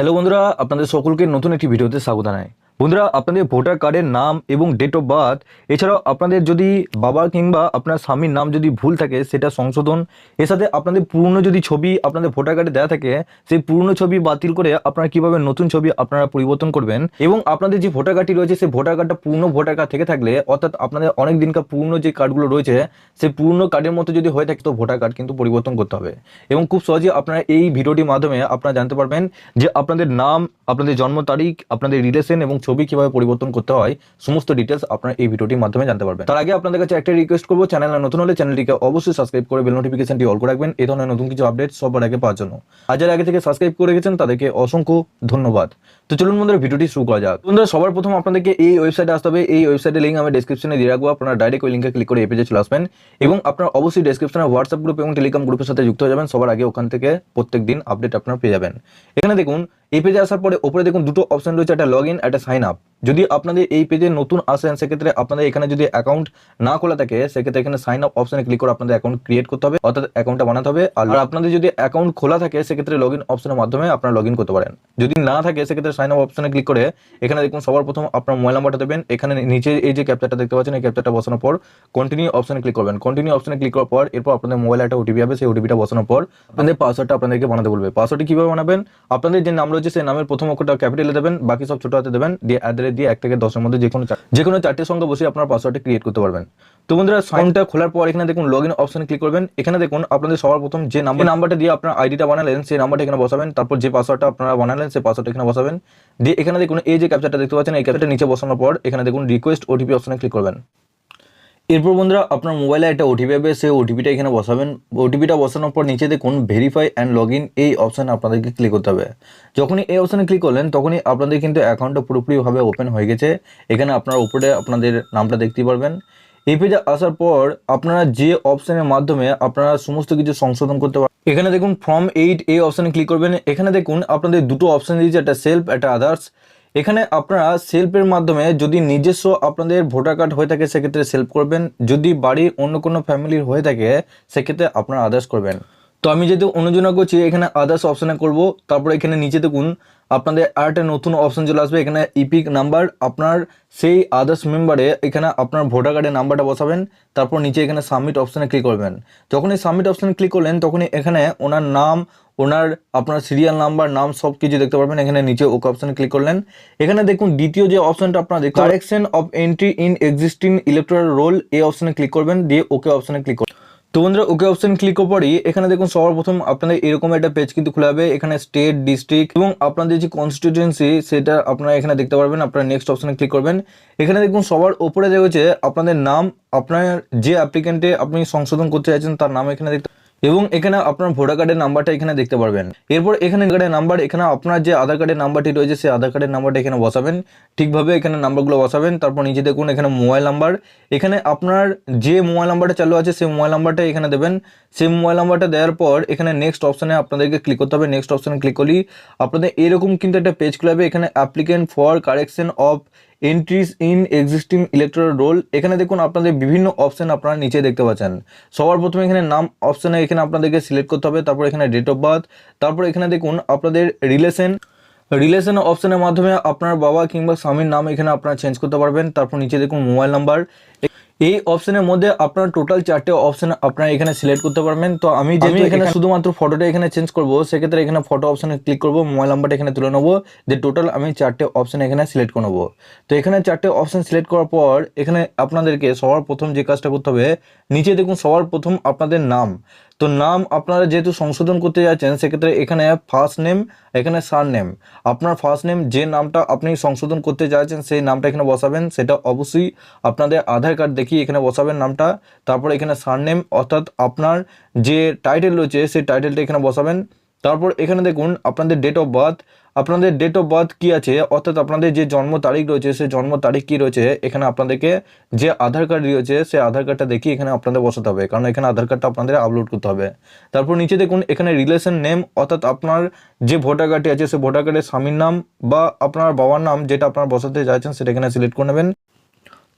Hello বন্ধুরা আপনাদের সকলকে নতুন একটি ভিডিওতে স্বাগত জানাই। বন্ধুরা, আপনাদের ভোটার কার্ডের নাম এবং ডেট অফ বার্থ এছাড়াও আপনাদের যদি বাবা কিংবা আপনার স্বামীর নাম যদি ভুল থাকে, সেটা সংশোধন। এর সাথে আপনাদের পুরনো যদি ছবি আপনাদের ভোটার কার্ডে দেওয়া থাকে, সেই পুরনো ছবি বাতিল করে আপনারা কীভাবে নতুন ছবি আপনারা পরিবর্তন করবেন? এবং আপনাদের যে ভোটার কার্ডটি রয়েছে, সেই ভোটার কার্ডটা পুরনো ভোটার কার্ড থেকে থাকলে, অর্থাৎ আপনাদের অনেক দিনকার পুরনো যে কার্ডগুলো রয়েছে, সেই পুরনো কার্ডের মতো যদি হয়ে থাকে, তো ভোটার কার্ড কিন্তু পরিবর্তন করতে হবে। এবং খুব সহজে আপনারা এই ভিডিওটির মাধ্যমে আপনারা জানতে পারবেন যে আপনাদের নাম, আপনাদের জন্ম তারিখ, আপনাদের রিলেশন এবং ছবি কীভাবে পরিবর্তন করতে হয়, সমস্ত ডিটেলস আপনারা এই ভিডিওটির মাধ্যমে জানতে পারবেন। তার আগে আপনাদের কাছে একটা রিকোয়েস্ট করব চ্যানেল নতুন হলে চ্যানেলটিকে অবশ্যই সাবস্ক্রাইব করে বেল নোটিফিকেশনটি অল করে রাখবেন। এই ধরনের নতুন কিছু আপডেট সবার আগে পাওয়ার জন্য। আর যারা আগে থেকে সাবস্ক্রাইব করে রেখেছেন, তাদেরকে অসংখ্য ধন্যবাদ। তো চলুন বন্ধুরা ভিডিওটি শুরু করা যাক। বন্ধুরা, সবার প্রথম আপনাদেরকে এই ওয়েবসাইটে আসতে হবে। এই ওয়েবসাইটের লিঙ্ক আমি ডেসক্রিপশনে দিয়ে রাখব। আপনারা ডাইরেক্ট ওই লিঙ্কে ক্লিক করে এই পেজে চলে আসবেন। এবং আপনারা অবশ্যই ডেসক্রিপশনে হোয়াটসঅ্যাপ গ্রুপ এবং টেলিগ্রাম গ্রুপের সাথে যুক্ত হয়ে যাবেন। সবার আগে ওখান থেকে প্রত্যেক দিন আপডেট আপনারা পেয়ে যাবেন। এখানে দেখুন এই পেজে আসার পরে ওপরে দেখুন দুটো অপশন রয়েছে, একটা লগ ইন একটা সাইন আপ যদি আপনাদের এই পেজে নতুন আসেন সেক্ষেত্রে আপনাদের এখানে যদি অ্যাকাউন্ট না খোলা থাকে সেক্ষেত্রে এখানে সাইন আপ অপশনে ক্লিক করে আপনাদের অ্যাকাউন্ট ক্রিয়েট করতে হবে অর্থাৎ অ্যাকাউন্টটা বানাতে হবে। আর আপনাদের যদি অ্যাকাউন্ট খোলা থাকে সেক্ষেত্রে লগ ইন অপশনের মাধ্যমে আপনারা লগ ইন করতে পারেন। যদি না থাকে সেক্ষেত্রে সাইন আপ অপশনে ক্লিক করে এখানে দেখুন সবার প্রথম আপনার মোবাইল নাম্বারটা দেবেন। এখানে নিচে এই যে ক্যাপচারটা দেখতে পাচ্ছেন এই ক্যাপচারটা বসানোর পর কন্টিনিউ অপশনে ক্লিক করবেন। কন্টিনিউ অপশনে ক্লিক করার পর এরপর আপনাদের মোবাইলে একটা ওটিপি হবে সেই ওটিপিটা বসানোর পর আপনাদের পাসওয়ার্ডটা আপনাদেরকে বানাতে বলবে। পাসওয়ার্ডটি কীভাবে বানাবেন? আপনাদের যে নাম রয়েছে সেই নামের প্রথম অক্ষরটা ক্যাপিটালে দেবেন বাকি সব ছোট হাতে দেবেন দিয়ে অ্যাড্রেস দিয়ে এক থেকে দশের মধ্যে যে কোনো যে কোনো চারটে সংখ্যা বসে আপনার পাসওয়ার্ডটা ক্রিয়েট করতে পারবেন। তো বন্ধুরা সাইনটা খোলার পর এখানে দেখুন লগ ইন অপশন ক্লিক করবেন। এখানে দেখুন আপনাদের সবার প্রথম যে নাম্বার নাম্বারটা দিয়ে আপনার আইডিটা বানালেন সেই নাম্বারটা এখানে বসাবেন। তারপর যে পাসওয়ার্ডটা আপনারা বানালেন সেই পাসওয়ার্ডটা এখানে বসাবেন। দিয়ে এখানে দেখুন এই যে ক্যাপচারটা দেখতে পাচ্ছেন এই ক্যাপচারটা নিচে বসানোর পর এখানে দেখুন রিকোয়েস্ট ওটিপি অপশনে ক্লিক করবেন। এরপর বন্ধুরা, আপনার মোবাইলে একটা ওটিপি হবে সেই ওটিপিটা এখানে বসাবেন। ওটিপিটা বসানোর পর নিচে দেখুন ভেরিফাই অ্যান্ড লগ ইন এই অপশানে আপনাদেরকে ক্লিক করতে হবে। যখনই এই অপশানে ক্লিক করলেন, তখনই আপনাদের কিন্তু অ্যাকাউন্টটা পুরোপুরিভাবে ওপেন হয়ে গেছে। এখানে আপনার উপরে আপনাদের নামটা দেখতে পারবেন। এই পেজে আসার পর আপনারা যে অপশানের মাধ্যমে আপনারা সমস্ত কিছু সংশোধন করতে পারেন এখানে দেখুন ফর্ম এইট এই অপশানে ক্লিক করবেন। এখানে দেখুন, আপনাদের দুটো অপশান দিয়েছে, একটা সেলফ একটা আদার্স এখানে আপনারা সেলফের মাধ্যমে যদি নিজস্ব আপনাদের ভোটার কার্ড হয়ে থাকে, সেক্ষেত্রে সেলফ করবেন। যদি বাড়ির অন্য কোনো ফ্যামিলির হয়ে থাকে, সেক্ষেত্রে আপনারা আদার্স করবেন। তো আমি যেহেতু অনুযোজনা করছি, এখানে আদার্স অপশানে করব। তারপর এখানে নিচে দেখুন, আপনাদের আর একটা নতুন অপশান চলে আসবে, এখানে ইপিক নাম্বার আপনার সেই আদার্স মেম্বারে এখানে আপনার ভোটার কার্ডের নাম্বারটা বসাবেন, তারপর নিচে এখানে সাবমিট অপশানে ক্লিক করবেন। যখন এই সাবমিট অপশানে ক্লিক করলেন, তখনই এখানে ওনার নাম, ওনার আপনার সিরিয়াল নাম্বার নাম সব কিছু দেখতে পারবেন। এখানে নিচে ওকে অপশানে ক্লিক করলেন। এখানে দেখুন, দ্বিতীয় যে অপশানটা আপনারা correction of entry in existing electoral roll এই অপশানে ক্লিক করবেন, দিয়ে ওকে অপশানে ক্লিক করবেন। তো বন্ধুরা, ওকে অপশন ক্লিক করি এখানে দেখুন সবার প্রথম আপনাদের এরকম একটা পেজ কিন্তু খোলা হবে এখানে স্টেট ডিস্ট্রিক্ট এবং আপনাদের যে কনস্টিটিউয়েন্সি সেটা আপনারা এখানে দেখতে পারবেন। আপনারা নেক্সট অপশনে ক্লিক করবেন। এখানে দেখুন সবার ওপরে রয়েছে আপনাদের নাম, আপনার যে অ্যাপ্লিকেন্টে আপনি সংশোধন করতে চাইছেন, তার নাম এখানে দেখতে এবং এখানে আপনার ভোটার কার্ডের নাম্বারটা এখানে দেখতে পারবেন। এরপর এখানে কার্ডের নাম্বার এখানে আপনার যে আধার কার্ডের নাম্বারটি রয়েছে, সেই আধার কার্ডের নাম্বারটা এখানে বসাবেন। ঠিকভাবে এখানে নাম্বারগুলো বসাবেন। তারপর নিচে দেখুন, এখানে মোবাইল নাম্বার এখানে আপনার যে মোবাইল নাম্বারটা চালু আছে, সেই মোবাইল নাম্বারটা এখানে দেবেন। সেই মোবাইল নাম্বারটা দেওয়ার পর এখানে নেক্সট অপশানে আপনাদেরকে ক্লিক করতে হবে। নেক্সট অপশানে ক্লিক করলেই আপনাদের এরকম কিন্তু একটা পেজ খুলে এখানে applicant for correction of entries in existing electoral roll এখানে দেখুন আপনাদের বিভিন্ন অপশান আপনারা নিচে দেখতে পাচ্ছেন। সবার প্রথমে এখানে নাম অপশানে এখানে আপনাদেরকে সিলেক্ট করতে হবে, তারপর এখানে ডেট অফ বার্থ তারপর এখানে দেখুন আপনাদের রিলেশন রিলেশন অপশানের মাধ্যমে আপনার বাবা কিংবা স্বামীর নাম এখানে আপনারা চেঞ্জ করতে পারবেন, তারপর নিচে দেখুন মোবাইল নাম্বার এই অপশনের মধ্যে আপনার টোটাল চারটে অপশন আপনারা এখানে সিলেক্ট করতে পারবেন। তো আমি যেহেতু এখানে শুধুমাত্র ফটোটা এখানে চেঞ্জ করব সেক্ষেত্রে এখানে ফটো অপশনে ক্লিক করব মোবাইল নাম্বারটা এখানে তুলে নেব। যে টোটাল আমি চারটে অপশন এখানে সিলেক্ট করে নেব। তো এখানে চারটে অপশন সিলেক্ট করার পর এখানে আপনাদেরকে সবার প্রথম যে কাজটা করতে হবে নিচে দেখুন সবার প্রথম আপনাদের নাম। তো নাম আপনারা যেহেতু সংশোধন করতে যাচ্ছেন, সেক্ষেত্রে এখানে ফার্স্ট নেম এখানে সার নেম আপনার ফার্স্ট নেম যে নামটা আপনি সংশোধন করতে চাইছেন সেই নামটা এখানে বসাবেন। সেটা অবশ্যই আপনাদের আধার কার্ড দেখিয়ে এখানে বসাবেন নামটা। তারপর এখানে সার নেম অর্থাৎ আপনার যে টাইটেল রয়েছে, সেই টাইটেলটা এখানে বসাবেন। তারপর এখানে দেখুন, আপনাদের ডেট অফ বার্থ আপনাদের ডেট অফ বার্থ কী আছে? অর্থাৎ আপনাদের যে জন্ম তারিখ রয়েছে সেই জন্ম তারিখ কী রয়েছে? এখানে আপনাদেরকে যে আধার কার্ড রয়েছে সেই আধার কার্ডটা দেখিয়ে এখানে আপনাদের বসাতে হবে। কারণ এখানে আধার কার্ডটা আপনাদের আপলোড করতে হবে। তারপর নিচে দেখুন, এখানে রিলেশন নেম অর্থাৎ আপনার যে ভোটার কার্ডটি আছে সেই ভোটার কার্ডের স্বামীর নাম বা আপনার বাবার নাম যেটা আপনারা বসাতে চাইছেন, সেটা এখানে সিলেক্ট করে নেবেন।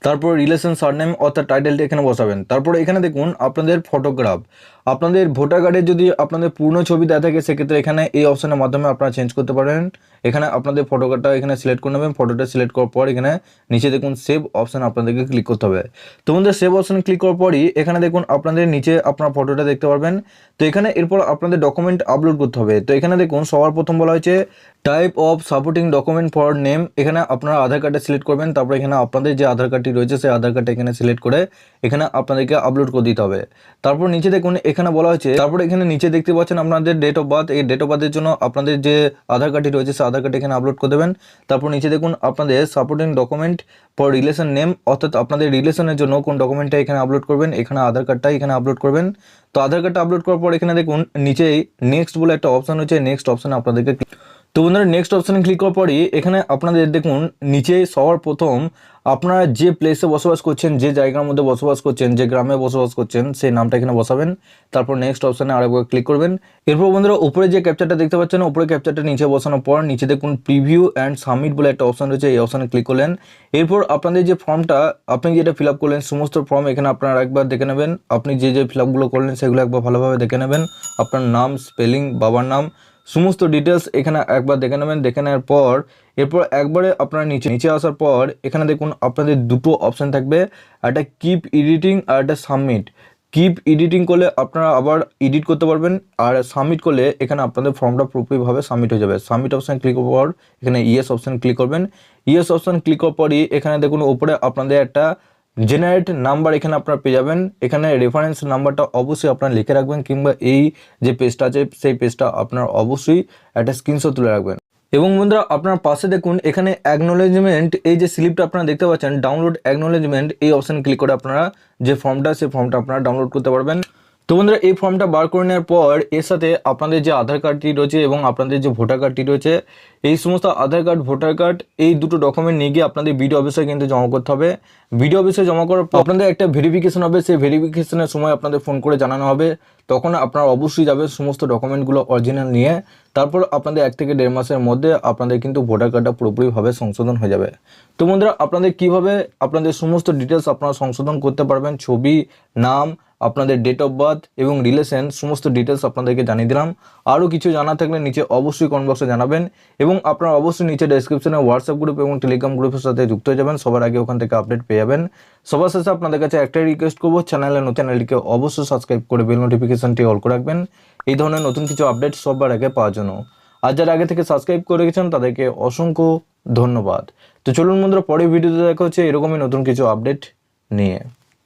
তারপর রিলেশন সারনেম অর্থাৎ টাইটেলটি এখানে বসাবেন। তারপর এখানে দেখুন, আপনাদের ফটোগ্রাফ আপনাদের ভোটার কার্ডের যদি আপনাদের পূর্ণ ছবি দেওয়া থাকে, সেক্ষেত্রে এখানে এই অপশনের মাধ্যমে আপনারা চেঞ্জ করতে পারেন। এখানে আপনাদের ফটো কার্ডটা এখানে সিলেক্ট করে নেবেন। ফটোটা সিলেক্ট করার পর এখানে নিচে দেখুন সেভ অপশন আপনাদেরকে ক্লিক করতে হবে। তো বন্ধুরা সেভ অপশন ক্লিক করার পরই এখানে দেখুন আপনাদের নিচে আপনার ফটোটা দেখতে পারবেন। তো এখানে এরপর আপনাদের ডকুমেন্ট আপলোড করতে হবে। তো এখানে দেখুন, সবার প্রথম বলা হয়েছে type of supporting document for name এখানে আপনারা আধার কার্ডটা সিলেক্ট করবেন। তারপর এখানে আপনাদের যে আধার কার্ডটি রয়েছে, সেই আধার কার্ডটা এখানে সিলেক্ট করে এখানে আপনাদেরকে আপলোড করে দিতে হবে। তারপর নিচে দেখুন এখানে বলা হয়েছে, তারপরে এখানে নিচে দেখতে পাচ্ছেন আপনাদের ডেট অফ বার্থ এই ডেট অফ বার্থের জন্য আপনাদের যে আধার কার্ডটি রয়েছে সে আধার কার্ডটি এখানে আপলোড করে দেবেন। তারপর নিচে দেখুন আপনাদের supporting document for relation name অর্থাৎ আপনাদের রিলেশনের জন্য কোন ডকুমেন্টটা এখানে আপলোড করবেন, এখানে আধার কার্ডটা এখানে আপলোড করবেন। তো আধার কার্ডটা আপলোড করার পর এখানে দেখুন নিচেই নেক্সট বলে একটা অপশান হচ্ছে নেক্সট অপশানে আপনাদেরকে তো বন্ধুরা নেক্সট অপশানে ক্লিক করার পরই এখানে আপনাদের দেখুন, নিচে সবার প্রথম আপনারা যে প্লেসে বসবাস করছেন, যে জায়গার মধ্যে বসবাস করছেন, যে গ্রামে বসবাস করছেন, সেই নামটা এখানে বসাবেন। তারপর নেক্সট অপশানে আরেকবার ক্লিক করবেন। এরপর বন্ধুরা, উপরে যে ক্যাপচারটা দেখতে পাচ্ছেন, উপরে ক্যাপচারটা নিচে বসানোর পর নিচে দেখুন প্রিভিউ অ্যান্ড সাবমিট বলে একটা অপশান রয়েছে, এই অপশানে ক্লিক করলেন। এরপর আপনাদের যে ফর্মটা আপনি যেটা ফিল করলেন, সমস্ত ফর্ম এখানে আপনারা একবার দেখে নেবেন। আপনি যে যে ফিল করলেন, সেগুলো একবার ভালোভাবে দেখে নেবেন। আপনার নাম স্পেলিং বাবার নাম সমস্ত ডিটেলস এখানে একবার দেখে নেবেন, দেখে নেওয়ার পর, এরপর একবারে আপনার নিচে নিচে আসার পর, এখানে দেখুন আপনাদের দুটো অপশান থাকবে, একটা কিপ এডিটিং আর একটা সাবমিট কিপ এডিটিং করলে আপনারা আবার এডিট করতে পারবেন, আর সাবমিট করলে এখানে আপনাদের ফর্মটা পুরোপুরিভাবে সাবমিট হয়ে যাবে। সাবমিট অপশান ক্লিক করার পর, এখানে ইয়েস অপশান ক্লিক করবেন। ইয়েস অপশান ক্লিক করার পরই এখানে দেখুন ওপরে আপনাদের একটা জেনারেট নাম্বার এখানে আপনারা পেয়ে যাবেন। এখানে রেফারেন্স নাম্বারটা অবশ্যই আপনারা লিখে রাখবেন কিংবা এই যে পেজটা আছে, সেই পেজটা আপনার অবশ্যই একটা স্ক্রিনশট তুলে রাখবেন। এবং বন্ধুরা, আপনার পাশে দেখুন, এখানে অ্যাকনোলেজমেন্ট এই যে স্লিপটা আপনারা দেখতে পাচ্ছেন ডাউনলোড অ্যাকনোলেজমেন্ট এই অপশান ক্লিক করে আপনারা যে ফর্মটা সেই ফর্মটা আপনারা ডাউনলোড করতে পারবেন। তো বন্ধুরা, এই ফর্মটা বার করে নেওয়ার পর এর সাথে আপনাদের যে আধার কার্ডটি রয়েছে এবং আপনাদের যে ভোটার কার্ডটি রয়েছে, এই সমস্ত আধার কার্ড, ভোটার কার্ড, এই দুটো ডকুমেন্ট নিয়ে গিয়ে আপনাদের বিডিও অফিসে কিন্তু জমা করতে হবে। বিডিও অফিসে জমা করার পর আপনাদের একটা ভেরিফিকেশন হবে, সেই ভেরিফিকেশনের সময় আপনাদের ফোন করে জানানো হবে। তখন আপনারা অবশ্যই যাবে সমস্ত ডকুমেন্টগুলো অরিজিনাল নিয়ে। তারপর আপনাদের এক থেকে দেড় মাসের মধ্যে আপনাদের কিন্তু ভোটার কার্ডটা পুরোপুরিভাবে সংশোধন হয়ে যাবে। তো বন্ধুরা, আপনাদের কীভাবে আপনাদের সমস্ত ডিটেলস আপনারা সংশোধন করতে পারবেন, ছবি, নাম আপনাদের ডেট অফ বার্থ এবং রিলেশন সমস্ত ডিটেলস আপনাদেরকে জানিয়ে দিলাম। আরও কিছু জানা থাকলে নিচে অবশ্যই কমেন্ট বক্সে জানাবেন এবং আপনারা অবশ্যই নিচে ডেসক্রিপশনে হোয়াটসঅ্যাপ গ্রুপ এবং টেলিগ্রাম গ্রুপের সাথে যুক্ত হয়ে যাবেন। সবার আগে ওখান থেকে আপডেট পেয়ে যাবেন। সবার শেষে আপনাদের কাছে একটাই রিকোয়েস্ট করব চ্যানেলে নতুন চ্যানেলটিকে অবশ্যই সাবস্ক্রাইব করে বেল নোটিফিকেশনটি অল করে রাখবেন। এই ধরনের নতুন কিছু আপডেট সবার আগে পাওয়ার জন্য। আর যারা আগে থেকে সাবস্ক্রাইব করে রেখেছেন, তাদেরকে অসংখ্য ধন্যবাদ। তো চলুন বন্ধুরা, পরের ভিডিওতে দেখা হচ্ছে এরকমই নতুন কিছু আপডেট নিয়ে।